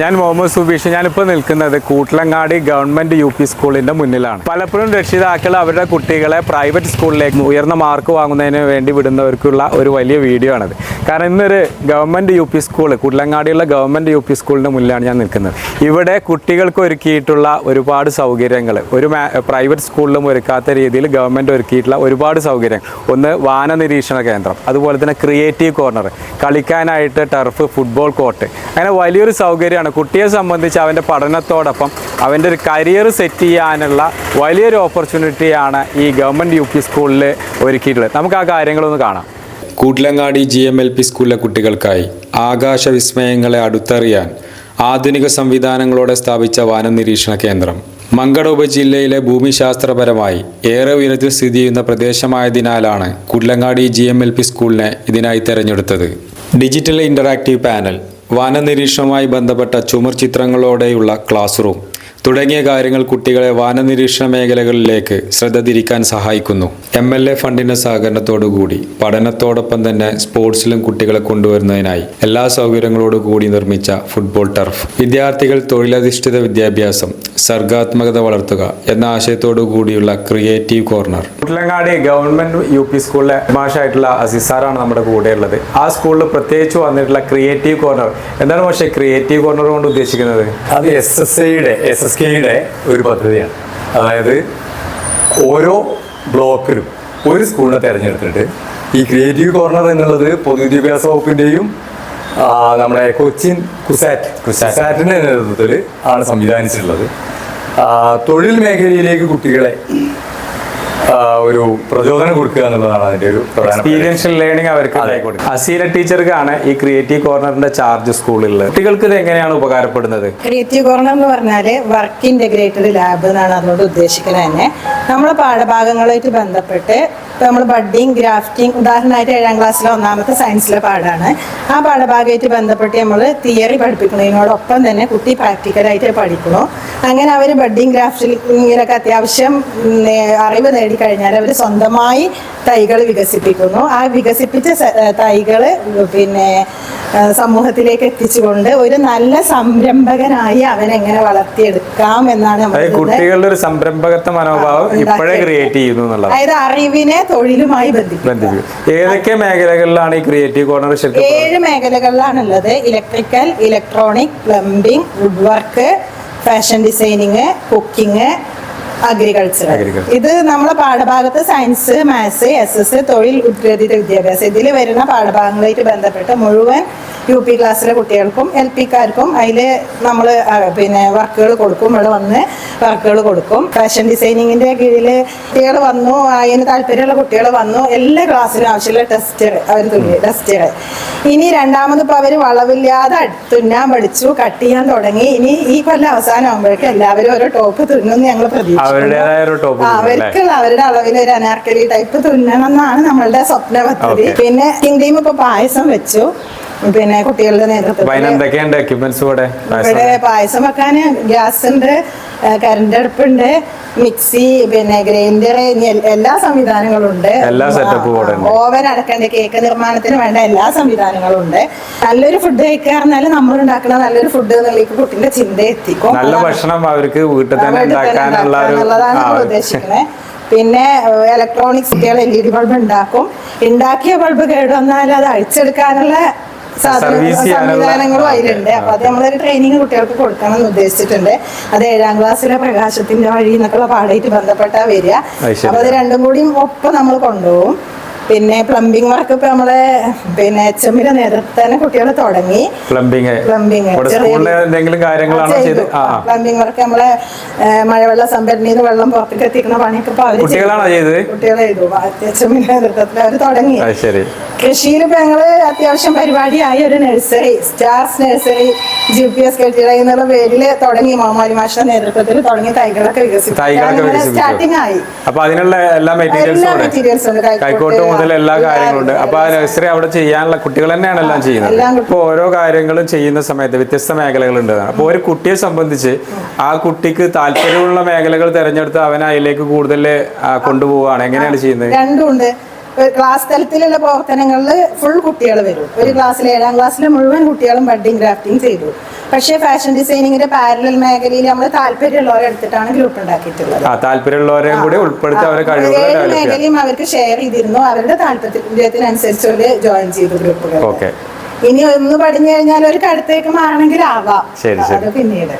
ഞാൻ മുഹമ്മദ് സുബീഷ് ഞാനിപ്പോൾ നിൽക്കുന്നത് കൂട്ടലങ്ങാടി ഗവൺമെന്റ് യു പി സ്കൂളിന്റെ മുന്നിലാണ്. പലപ്പോഴും രക്ഷിതാക്കൾ അവരുടെ കുട്ടികളെ പ്രൈവറ്റ് സ്കൂളിലേക്ക് ഉയർന്ന മാർക്ക് വാങ്ങുന്നതിന് വേണ്ടി വിടുന്നവർക്കുള്ള ഒരു വലിയ വീഡിയോ ആണത്. കാരണം ഇന്നൊരു ഗവൺമെന്റ് യു പി സ്കൂൾ കൂട്ടലങ്ങാടിയുള്ള ഗവൺമെന്റ് യു പി സ്കൂളിന്റെ മുന്നിലാണ് ഞാൻ നിൽക്കുന്നത്. ഇവിടെ കുട്ടികൾക്ക് ഒരുക്കിയിട്ടുള്ള ഒരുപാട് സൗകര്യങ്ങൾ ഒരു പ്രൈവറ്റ് സ്കൂളിലും ഒരുക്കാത്ത രീതിയിൽ ഗവൺമെന്റ് ഒരുക്കിയിട്ടുള്ള ഒരുപാട് സൗകര്യങ്ങൾ. ഒന്ന് വാന നിരീക്ഷണ കേന്ദ്രം അതുപോലെ തന്നെ ക്രിയേറ്റീവ് കോർണർ കളിക്കാനായിട്ട് ടർഫ് ഫുട്ബോൾ കോർട്ട് അങ്ങനെ വലിയൊരു സൗകര്യമാണ് കുട്ടിയെ സംബന്ധിച്ച് അവന്റെ പഠനത്തോടൊപ്പം അവന്റെ ഒരു കരിയർ സെറ്റ് ചെയ്യാനുള്ള വലിയൊരു ഓപ്പർച്യൂണിറ്റിയാണ് ഈ ഗവൺമെന്റ് യു പി സ്കൂളിൽ ഒരുക്കിയിട്ടുള്ളത്. നമുക്ക് ആ കാര്യങ്ങളൊന്ന് കാണാം. Koottilangadi G M L P സ്കൂളിലെ കുട്ടികൾക്കായി ആകാശ വിസ്മയങ്ങളെ അടുത്തറിയാൻ ആധുനിക സംവിധാനങ്ങളോടെ സ്ഥാപിച്ച വാനം നിരീക്ഷണ കേന്ദ്രം. മങ്കട ഉപജില്ലയിലെ ഭൂമിശാസ്ത്രപരമായി ഏറെ ഉയരത്തിൽ സ്ഥിതി ചെയ്യുന്ന പ്രദേശമായതിനാലാണ് Koottilangadi G M L P സ്കൂളിനെ ഇതിനായി തെരഞ്ഞെടുത്തത്. ഡിജിറ്റൽ ഇന്ററാക്റ്റീവ് പാനൽ വാനനിരീക്ഷണവുമായി ബന്ധപ്പെട്ട ചുമർ ചിത്രങ്ങളോടെയുള്ള ക്ലാസ് റൂം. തുടങ്ങിയ കാര്യങ്ങൾ കുട്ടികളെ വാനനിരീക്ഷണ മേഖലകളിലേക്ക് ശ്രദ്ധ തിരിക്കാൻ സഹായിക്കുന്നു. എം എൽ എ ഫണ്ടിന്റെ സഹകരണത്തോടുകൂടി പഠനത്തോടൊപ്പം തന്നെ സ്പോർട്സിലും കുട്ടികളെ കൊണ്ടുവരുന്നതിനായി എല്ലാ സൗകര്യങ്ങളോടു കൂടി നിർമ്മിച്ച ഫുട്ബോൾ ടർഫ്. വിദ്യാർത്ഥികൾ തൊഴിലധിഷ്ഠിത വിദ്യാഭ്യാസം സർഗാത്മകത വളർത്തുക എന്ന ആശയത്തോടു കൂടിയുള്ള creative corner. Koottilangadi government U P സ്കൂളിലെ മാഷായിട്ടുള്ള അസിസാറാണ് നമ്മുടെ കൂടെയുള്ളത് ആ സ്കൂളിൽ പ്രത്യേകിച്ച് വന്നിട്ടുള്ള ക്രിയേറ്റീവ് കോർണർ. എന്താണ് പക്ഷേ ക്രിയേറ്റീവ് കോർണർ കൊണ്ട് ഉദ്ദേശിക്കുന്നത്? അത് എസ് എസ് ഐയുടെ എസ് എസ് കെയുടെ ഒരു പദ്ധതിയാണ്. അതായത് ഓരോ ബ്ലോക്കിലും ഒരു സ്കൂളിനെ തിരഞ്ഞെടുത്തിട്ട് ഈ ക്രിയേറ്റീവ് കോർണർ എന്നുള്ളത് പൊതുവിദ്യാഭ്യാസ വകുപ്പിന്റെയും ആ, നമ്മുടെ കൊച്ചിൻ കുസാറ്റ് കുസാറ്റിന്റെ നേതൃത്വത്തിൽ ആണ് സംവിധാനിച്ചിട്ടുള്ളത്. തൊഴിൽ മേഖലയിലേക്ക് കുട്ടികളെ ഒരു പ്രചോദനം കൊടുക്കുക എന്നുള്ളതാണ് അതിന്റെ ഒരു എക്സ്പീരിയൻഷ്യൽ ലേണിംഗ് അവർക്ക്. അസീല ടീച്ചർക്കാണ് ഈ ക്രിയേറ്റീവ് കോർണറിന്റെ ചാർജ് സ്കൂളിൽ കുട്ടികൾക്ക് ഇത് എങ്ങനെയാണ് ഉപകാരപ്പെടുന്നത്? ക്രിയേറ്റീവ് കോർണർ എന്ന് പറഞ്ഞാൽ വർക്ക് ഇന്റഗ്രേറ്റഡ് ലാബ് എന്നാണ് അതുകൊണ്ട് ഉദ്ദേശിക്കുന്നത് തന്നെ. നമ്മളെ പാഠഭാഗങ്ങളുമായിട്ട് ബന്ധപ്പെട്ട് ഇപ്പൊ നമ്മൾ ബഡ്ഡിങ് ഗ്രാഫ്റ്റിംഗ് ഉദാഹരണമായിട്ട് ഏഴാം ക്ലാസ്സിലെ ഒന്നാമത്തെ സയൻസിലെ പാഠമാണ് ആ പാഠഭാഗമായിട്ട് ബന്ധപ്പെട്ട് നമ്മൾ തിയറി പഠിപ്പിക്കുന്നതിനോടൊപ്പം തന്നെ കുട്ടി പ്രാക്ടിക്കലായിട്ട് പഠിക്കണം അങ്ങനെ അവർ ബഡ്ഡിങ് ഗ്രാഫ്റ്റിംഗിനൊക്കെ അത്യാവശ്യം അറിവ് നേ- അറിവ് നേടിക്കഴിഞ്ഞാൽ അവർ സ്വന്തമായി തൈകൾ വികസിപ്പിക്കുന്നു. ആ വികസിപ്പിച്ച തൈകൾ പിന്നെ സമൂഹത്തിലേക്ക് എത്തിച്ചുകൊണ്ട് ഒരു നല്ല സംരംഭകനായി അവൻ എങ്ങനെ വളർത്തിയെടുക്കാം എന്നാണ് കുട്ടികളുടെ ഒരു സംരംഭകത്വ മനോഭാവം ഇപ്പോഴേ ക്രിയേറ്റ് ചെയ്യുന്നു എന്നുള്ളത് അതായത് അറിവിനെ തൊഴിലുമായി ബന്ധിപ്പിക്കും ഏതൊക്കെ മേഖലകളിലാണ് ഈ ക്രിയേറ്റീവ് കോർണർ ശരിക്കും ഏഴ് മേഖലകളിലാണുള്ളത്. Electrical electronic plumbing wood work fashion designing cooking agriculture ഇത് നമ്മളെ പാഠഭാഗത്ത് സയൻസ് മാത്സ് എസ് എസ് തൊഴിൽ ഉദ്ഗ്രഥിത വിദ്യാഭ്യാസം ഇതിൽ വരുന്ന പാഠഭാഗങ്ങളായിട്ട് ബന്ധപ്പെട്ട് മുഴുവൻ യു പി ക്ലാസ്സിലെ കുട്ടികൾക്കും എൽ പിക്കാർക്കും അതിൽ നമ്മൾ പിന്നെ വർക്കുകൾ കൊടുക്കും. ഇവിടെ വന്ന് വർക്കുകൾ കൊടുക്കും. ഫാഷൻ ഡിസൈനിങ്ങിന്റെ കീഴിൽ കുട്ടികൾ വന്നു. അതിന് താല്പര്യമുള്ള കുട്ടികൾ വന്നു. എല്ലാ ക്ലാസ്സിലും ആവശ്യമുള്ള ടെസ്റ്റുകൾ അവർ തുന്നി ടെസ്റ്റുകൾ ഇനി രണ്ടാമത് ഇപ്പോൾ അവർ വളവില്ലാതെ തുന്നാൻ പഠിച്ചു കട്ട് ചെയ്യാൻ തുടങ്ങി. ഇനി ഈ കൊല്ലം അവസാനം ആകുമ്പോഴേക്കും എല്ലാവരും ഓരോ ടോപ്പ് തുന്നുമെന്ന് ഞങ്ങൾ പ്രതീക്ഷിക്കുന്നു. അവർക്കുള്ള അവരുടെ അളവിൽ ഒരു അനാർക്കലി ടൈപ്പ് തുന്നണം എന്നാണ് നമ്മളുടെ സ്വപ്ന പദ്ധതി പിന്നെ ഇന്ത്യയും ഇപ്പൊ പായസം വെച്ചു. പിന്നെ കുട്ടികളുടെ നേതൃത്വത്തിൽ എക്യുപ്മെന്റ്സ് ഇവിടെ? ഇവിടെ പായസം വെക്കാന് ഗ്യാസ് ഉണ്ട് കരണ്ട് അടുപ്പുണ്ട് മിക്സി പിന്നെ ഗ്രൈൻഡർ എല്ലാ സംവിധാനങ്ങളും ഉണ്ട് എല്ലാ സെറ്റപ്പും ഓവൻ അടക്കണ്ട കേക്ക് നിർമ്മാണത്തിന് വേണ്ട എല്ലാ സംവിധാനങ്ങളും ഉണ്ട് നല്ലൊരു ഫുഡ് കഴിക്കുക പറഞ്ഞാൽ നമ്മൾ ഉണ്ടാക്കുന്ന നല്ലൊരു ഫുഡ് എന്നുള്ളേക്ക് കുട്ടിന്റെ ചിന്ത എത്തിക്കും നല്ല ഭക്ഷണം അവർക്ക് വീട്ടിൽ തന്നെ ഉണ്ടാക്കാനുള്ളതാണ് നമ്മൾ ഉദ്ദേശിക്കുന്നത് പിന്നെ ഇലക്ട്രോണിക്സ് കുട്ടികൾ എൽ ഇ ഡി ബൾബ് ഉണ്ടാക്കും. ഉണ്ടാക്കിയ ബൾബ് കേടുവന്നാൽ അത് അഴിച്ചെടുക്കാനുള്ള സംവിധാനങ്ങളും അതിലുണ്ട്. അപ്പൊ അത് നമ്മളൊരു ട്രെയിനിങ് കുട്ടികൾക്ക് കൊടുക്കണം എന്ന് ഉദ്ദേശിച്ചിട്ടുണ്ട്. അത് ഏഴാം ക്ലാസ്സിലെ പ്രകാശത്തിന്റെ വഴി എന്നൊക്കെയുള്ള പാടായിട്ട് ബന്ധപ്പെട്ടാ വരിക. അപ്പൊ അത് രണ്ടും കൂടിയും ഒപ്പം നമ്മൾ കൊണ്ടുപോകും. പിന്നെ പ്ലംബിംഗ് വർക്ക് ഇപ്പൊ നമ്മളെ പിന്നെ എച്ച് എമ്മിന്റെ നേതൃത്വത്തിൽ കുട്ടികൾ തുടങ്ങി. Plumbing plumbing. പ്ലംബിംഗ് വർക്ക് നമ്മളെ മഴവെള്ള സംഭരണിയിൽ വെള്ളം പുറത്തേക്ക് എത്തിക്കുന്ന പണിയൊക്കെ ഇപ്പൊ അവർ ചെയ്തത്? കുട്ടികളെ ചെയ്തു. നേതൃത്വത്തിൽ അവർ തുടങ്ങി. കൃഷിയിൽ ഇപ്പൊ ഞങ്ങൾ അത്യാവശ്യം പരിപാടിയായി. ഒരു nursery stars nursery G P S കെട്ടിട എന്നുള്ള പേരിൽ തുടങ്ങി മാമാരി മാഷ നേതൃത്വത്തിൽ തുടങ്ങി തൈകളൊക്കെ വികസിപ്പിച്ചു. സ്റ്റാർട്ടിങ് ആയി. അപ്പൊ അതിനുള്ള എല്ലാ മെറ്റീരിയൽസും കൈക്കോട്ട് മുതൽ എല്ലാ കാര്യങ്ങളും ഉണ്ട് അപ്പൊ ആ നഴ്സറി അവിടെ ചെയ്യാനുള്ള കുട്ടികൾ തന്നെയാണ് എല്ലാം ചെയ്യുന്നത്. ഇപ്പൊ ഓരോ കാര്യങ്ങളും ചെയ്യുന്ന സമയത്ത് വ്യത്യസ്ത മേഖലകളുണ്ട് അപ്പൊ ഒരു കുട്ടിയെ സംബന്ധിച്ച് ആ കുട്ടിക്ക് താല്പര്യമുള്ള മേഖലകൾ തിരഞ്ഞെടുത്ത് അവൻ അതിലേക്ക് കൂടുതൽ കൊണ്ടുപോവുകയാണ്. എങ്ങനെയാണ് ചെയ്യുന്നത്? രണ്ടും ഉണ്ട്. ക്ലാസ് തലത്തിലുള്ള പ്രവർത്തനങ്ങളിൽ ഫുൾ കുട്ടികൾ വരും. ഒരു ക്ലാസ്സിൽ ഏഴാം ക്ലാസ്സിൽ മുഴുവൻ കുട്ടികളും ബഡ്ഡിങ് ഗ്രാഫ്റ്റിംഗ് ചെയ്തു. പക്ഷേ ഫാഷൻ ഡിസൈനിങ്ങിന്റെ പാരലൽ മേഖലയിൽ നമ്മൾ താല്പര്യമുള്ളവരെ എടുത്തിട്ടാണ് ഗ്രൂപ്പ് ഉണ്ടാക്കിയിട്ടുള്ളത്. താല്പര്യമുള്ളവരെയും കൂടി ഉൾപ്പെടുത്തി അവരെ മേഖലയും അവർക്ക് ഷെയർ ചെയ്തിരുന്നു. അവരുടെ താല്പര്യത്തിനനുസരിച്ച് അവർ ജോയിൻ ചെയ്തു ഗ്രൂപ്പുകൾ ഇനി ഒന്ന് പഠിഞ്ഞു കഴിഞ്ഞാൽ ഒരു കടുത്തേക്ക് മാറണമെങ്കിൽ ആവാം. അത് പിന്നീട്.